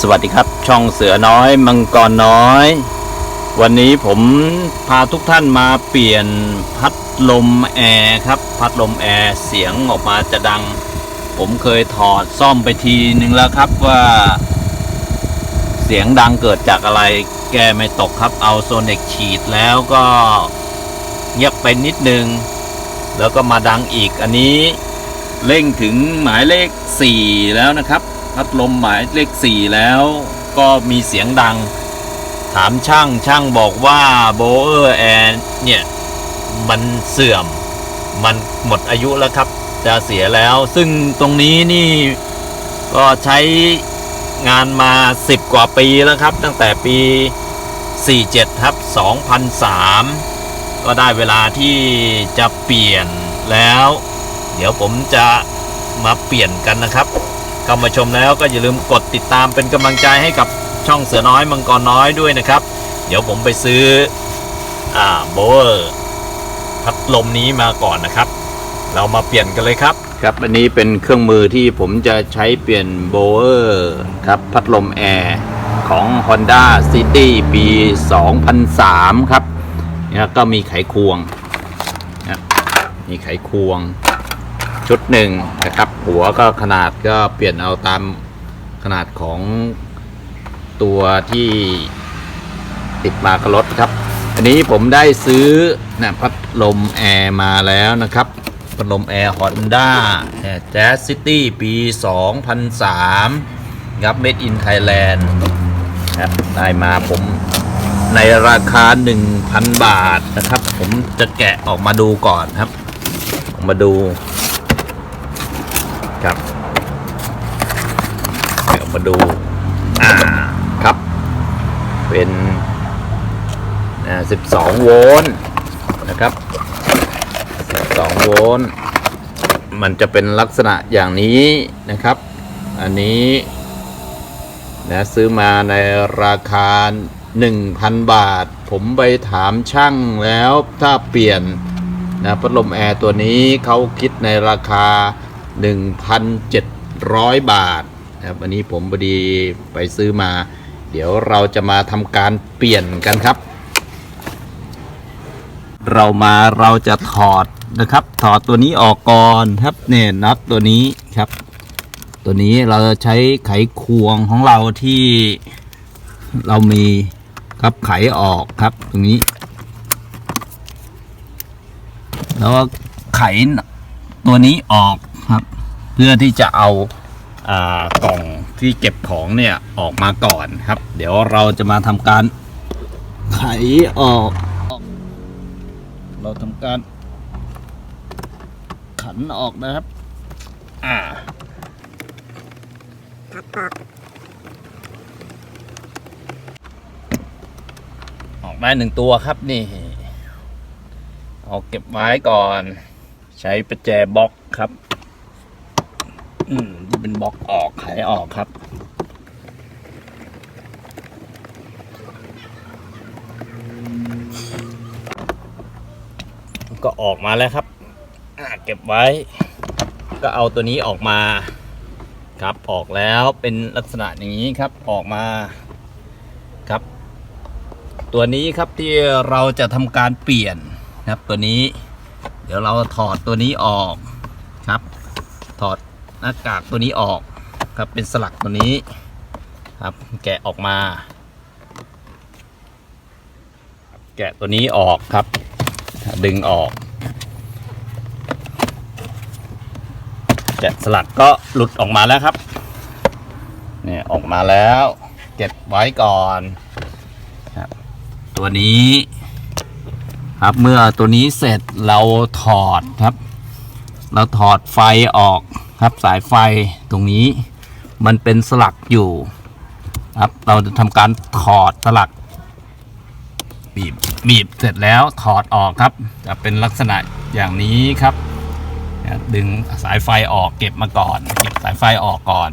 สวัสดีครับช่องเสือน้อยมังกรน้อย วันนี้ผมพาทุกท่านมาเปลี่ยนพัดลมแอร์ครับ พัดลมแอร์เสียงออกมาจะดัง ผมเคยถอดซ่อมไปทีนึงแล้วครับว่า เสียงดังเกิดจากอะไรแก้ไม่ตกครับเอาโซเน็กฉีดแล้วก็เงียบไปนิดนึง แล้วก็มาดังอีกอันนี้เร่งถึงหมายเลข 4 แล้วนะครับ พัดลมหมายเลข4แล้วก็มีเสียงดัง ถามช่างช่างบอกว่าโบเออร์แอนเนี่ย มันเสื่อม มันหมดอายุแล้วครับ จะเสียแล้ว ซึ่งตรงนี้นี่ก็ใช้งานมา 10 กว่าปีแล้วครับ ตั้งแต่ปี 47ครับ2003 ก็ได้เวลาที่จะเปลี่ยนแล้ว เดี๋ยวผมจะมาเปลี่ยนกันนะครับ เข้ามาชมแล้วก็อย่าลืมกดติดตามเป็นกำลังใจให้กับช่องเสือน้อยมังกรน้อยด้วยนะครับ เดี๋ยวผมไปซื้ออ่าโบเวอร์พัดลมนี้มาก่อนนะครับ เรามาเปลี่ยนกันเลยครับ ครับอันนี้เป็นเครื่องมือที่ผมจะใช้เปลี่ยนโบเวอร์ครับพัดลมแอร์ของ Honda City ปี 2003 ครับเนี่ยก็มีไขควงนะมีไขควง ชุดหนึ่งนะครับ หัวก็ขนาดก็เปลี่ยนเอาตามขนาดของตัวที่ติดมากับรถครับ อันนี้ผมได้ซื้อนะพัดลมแอร์มาแล้วนะครับพัดลมแอร์ Honda Jazz City ปี 2003ครับ Made in Thailand ครับได้มาผมในราคา 1,000 บาทนะครับ ผมจะแกะออกมาดูก่อนครับ ออกมาดู ครับเดี๋ยว มาดู อ่าครับ เป็นอ่า12โวลต์นะครับ12โวลต์มันจะเป็นลักษณะอย่างนี้นะครับ อันนี้นะซื้อมาในราคา 1,000 บาท ผมไปถามช่างแล้วถ้าเปลี่ยนนะพัดลมแอร์ตัวนี้เขาคิดในราคา 1,700 บาท นะครับอันนี้ผมพอดีไปซื้อมา เดี๋ยวเราจะมาทำการเปลี่ยนกันครับ เรามาเราจะถอดนะครับ ถอดตัวนี้ออกก่อนครับเนี่ยน็อตตัวนี้ครับ ตัวนี้เราจะใช้ไขควงของเราที่เรามีครับไขออกครับตรงนี้ แล้วก็ไขตัวนี้ออกครับ เพื่อที่จะเอาอา กล่องที่เก็บของเนี่ยออกมาก่อนครับ เดี๋ยวเราจะมาทำการไขออก เราทำการขันออกนะครับ อ่าออกได้หนึ่งตัวครับนี่ เอาเก็บไว้ก่อน ใช้ประแจบล็อกครับ บล็อกออกไขออกครับก็ออกมาแล้วครับเก็บไว้ ก็เอาตัวนี้ออกมาครับออกแล้วเป็นลักษณะอย่างนี้ครับออกมาครับ ตัวนี้ครับที่เราจะทำการเปลี่ยนครับตัวนี้ เดี๋ยวเราถอดตัวนี้ออกครับ ถอด หน้ากากตัวนี้ออกครับเป็นสลักตัวนี้ครับแกะออกมา แกะตัวนี้ออกครับ ดึงออก แกะสลักก็หลุดออกมาแล้วครับเนี่ยออกมาแล้วเก็บไว้ก่อนครับตัวนี้ครับเมื่อตัวนี้เสร็จเราถอดครับ เราถอดไฟออก ครับสายไฟตรงนี้มันเป็นสลักอยู่ครับเราจะทำการถอดสลัก บีบบีบเสร็จแล้วถอดออกครับ จะเป็นลักษณะอย่างนี้ครับ ดึงสายไฟออกเก็บมาก่อน เก็บสายไฟออกก่อน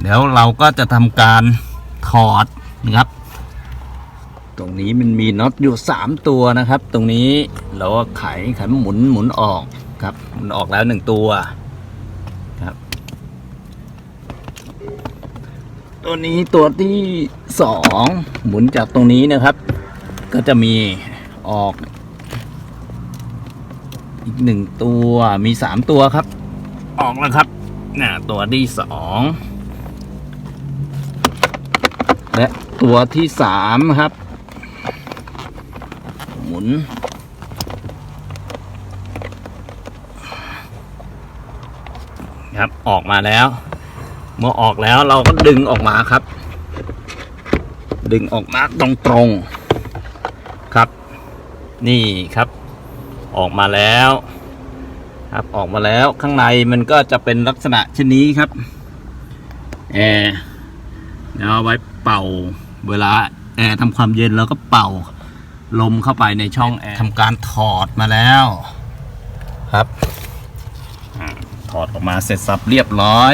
เดี๋ยวเราก็จะทำการถอดนะครับ ตรงนี้มันมีน็อตอยู่สามตัวนะครับ ตรงนี้เราก็ไขไขหมุนหมุนออก ครับมุนออกแล้วหนึ่งตัวครับ ตัวนี้ตัวที่สองหมุนจากตรงนี้นะครับ ก็จะมีออก อีกหนึ่งตัวมีสามตัวครับ ออกแล้วครับน่ะตัวที่สองและตัวที่สามครับ หมุน ครับ ออกมาแล้ว เมื่อออกแล้วเราก็ดึงออกมาครับ ดึงออกมาตรงๆครับ นี่ครับ ออกมาแล้ว ครับออกมาแล้วข้างในมันก็จะเป็นลักษณะเช่นนี้ครับแอร์เอาไว้เป่าเวลาแอร์ทำความเย็นเราก็เป่าลมเข้าไปในช่องแอร์ทำการถอดมาแล้ว ครับ อดออกมาเสร็จสับเรียบร้อย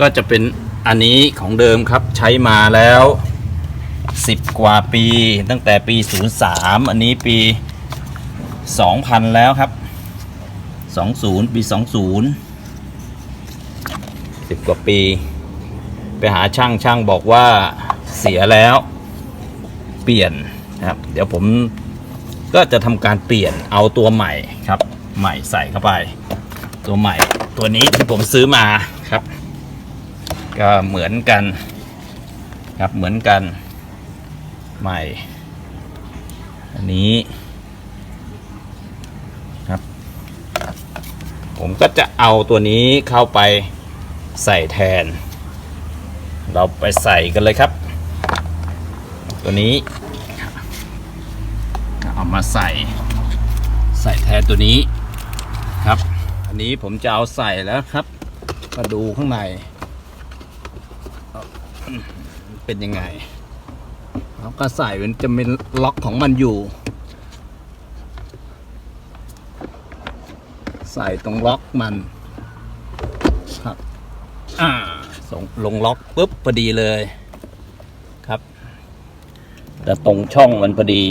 ก็จะเป็นอันนี้ของเดิมครับใช้มาแล้ว 10 กว่าปี ตั้งแต่ปี 03 อันนี้ปี 2000 แล้วครับ 20 ปี 20 10 กว่าปี ไปหาช่างช่างบอกว่าเสียแล้วเปลี่ยนนะครับ เดี๋ยวผมก็จะทำการเปลี่ยนเอาตัวใหม่ครับ ใหม่ใส่เข้าไป ตัวใหม่ ตัวนี้ที่ผมซื้อมาครับ ก็เหมือนกันครับเหมือนกันใหม่ อันนี้ครับ ผมก็จะเอาตัวนี้เข้าไปใส่แทน เราไปใส่กันเลยครับ ตัวนี้ก็เอามาใส่ใส่แทนตัวนี้ครับ นี้ผมจะเอาใส่แล้วครับ มาดูข้างใน เป็นยังไงแล้วก็ใส่มันจะเป็นล็อกของมันอยู่ ใส่ตรงล็อกมันครับอ่าส่งลงล็อกปุ๊บพอดีเลยครับ แต่ตรงช่องมันพอดี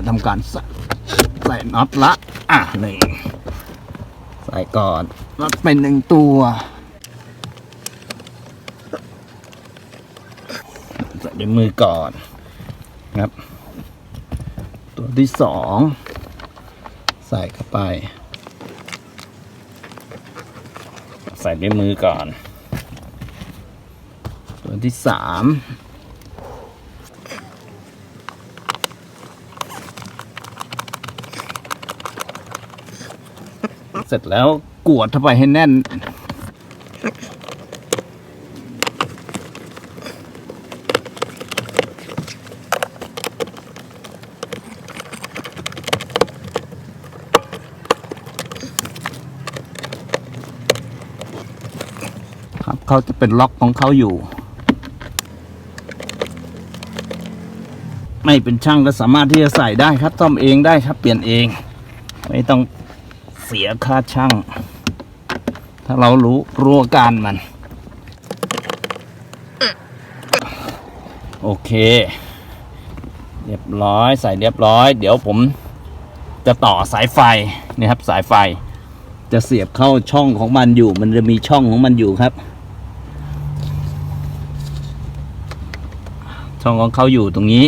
จะทำการใส่ใส่น็อตละ อะหนึ่งใส่ก่อนน็อตเป็นหนึ่งตัว ใส่ด้วยมือก่อนครับ ตัวที่สองใส่เข้าไป ใส่ด้วยมือก่อน ตัวที่สาม เสร็จแล้วกวดเข้าไปให้แน่น ครับเขาจะเป็นล็อกของเขาอยู่ ไม่เป็นช่างก็สามารถที่จะใส่ได้ครับซ่อมเองได้ครับเปลี่ยนเอง ไม่ต้อง เสียค่าช่าง ถ้าเรารู้รู้การมัน โอเค เรียบร้อยใส่เรียบร้อย เดี๋ยวผมจะต่อสายไฟนี่ครับสายไฟ จะเสียบเข้าช่องของมันอยู่ มันจะมีช่องของมันอยู่ครับ ช่องของเขาอยู่ตรงนี้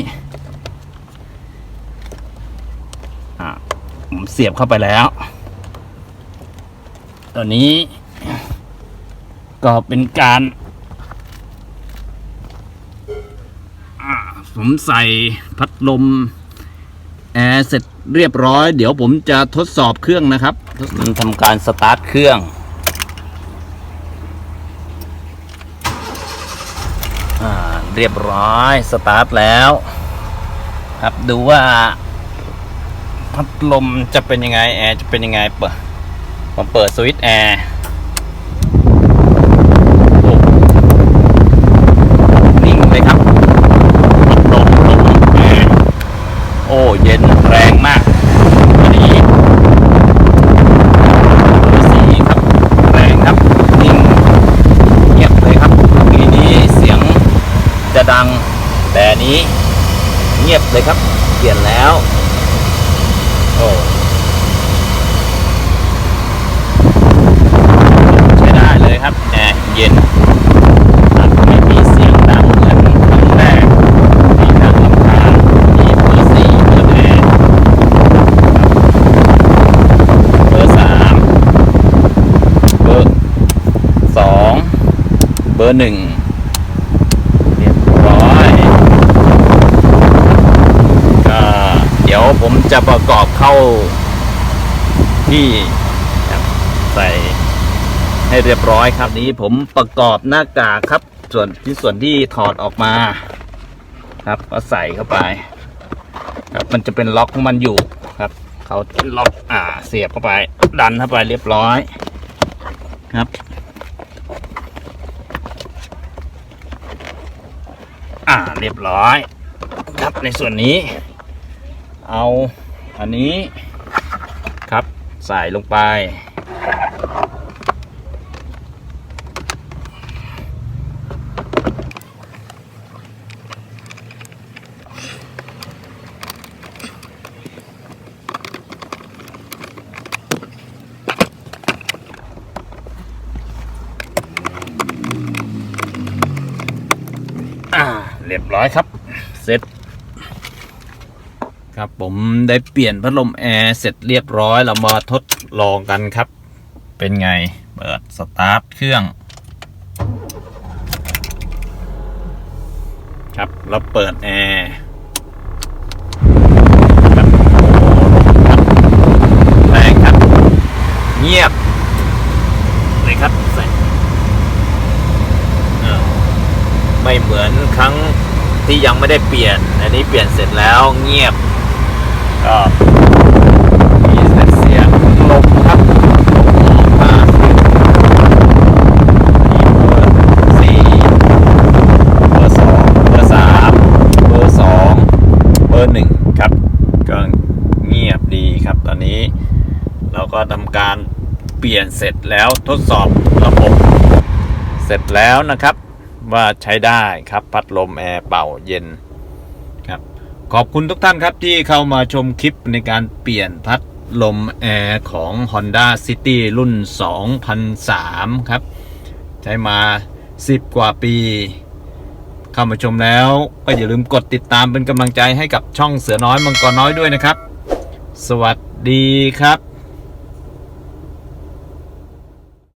อะผมเสียบเข้าไปแล้ว ตัวนี้ ก็เป็นการผมใส่พัดลม แอร์เสร็จเรียบร้อย เดี๋ยวผมจะทดสอบเครื่องนะครับมันทำการสตาร์ทเครื่องอเรียบร้อย สตาร์ทแล้ว ครับดูว่า พัดลมจะเป็นยังไง แอร์จะเป็นยังไงเปิด ผมเปิดสวิตช์แอร์นิ่งเลยครับลมลมแอร์โอ้ เย็นแรงมากอันนี้สีครับ แรงครับ นิ่งเงียบเลยครับทีนี้เสียงจะดัง แต่นี้ เงียบเลยครับ เปลี่ยนแล้ว โอ้ใช้ได้เลยครับแอร์เย็นครับไม่มีเสียงดังเหมือนครั้งแรกที่นั่งลำคาญที่เบอร์สี่เบอร์แอร์เบอร์สามเบอร์สองเบอ ร์หนึ่งเรียบร้อยก็เดี๋ยวผมจะประกอบเข้าที่ใส่ให้เรียบร้อยครับนี้ผมประกอบหน้ากากครับ ส่วนที่ส่วนที่ถอดออกมา ครับก็ใส่เข้าไป ครับมันจะเป็นล็อกของมันอยู่ครับเขาล็อกอ่าเสียบเข้าไป ดันเข้าไปเรียบร้อย ครับ อ่าเรียบร้อยครับในส่วนนี้ เอาอันนี้ครับใส่ลงไป อ่า เร้อยครับ เสร็จ ครับผมได้เปลี่ยนพัดลมแอร์เสร็จเรียบร้อย เรามาทดลองกันครับ เป็นไง เปิดสตาร์ทเครื่อง ครับแล้วเปิดแอร์ครับแรงครับ เงียบเลยครับใส่ไม่เหมือนครั้ง ที่ยังไม่ได้เปลี่ยน อันนี้เปลี่ยนเสร็จแล้วเงียบก็มีเสียงลมครับลมออกมามีเบอร์สี่เบอร์สองเบอร์สามเบอร์สองเบอร์หนึ่งครับ ก็เงียบดีครับ ตอนนี้ เราก็ทำการเปลี่ยนเสร็จแล้วทดสอบระบบ เสร็จแล้วนะครับ ว่าใช้ได้ครับ พัดลมแอร์เป่าเย็นครับขอบคุณทุกท่านครับที่เข้ามาชมคลิปในการเปลี่ยนพัดลมแอร์ของ Honda City รุ่น 2003 ครับ ใช้มา 10 กว่าปี เข้ามาชมแล้วก็อย่าลืมกดติดตามเป็นกำลังใจให้กับช่องเสือน้อยมังกรน้อยด้วยนะครับ สวัสดีครับ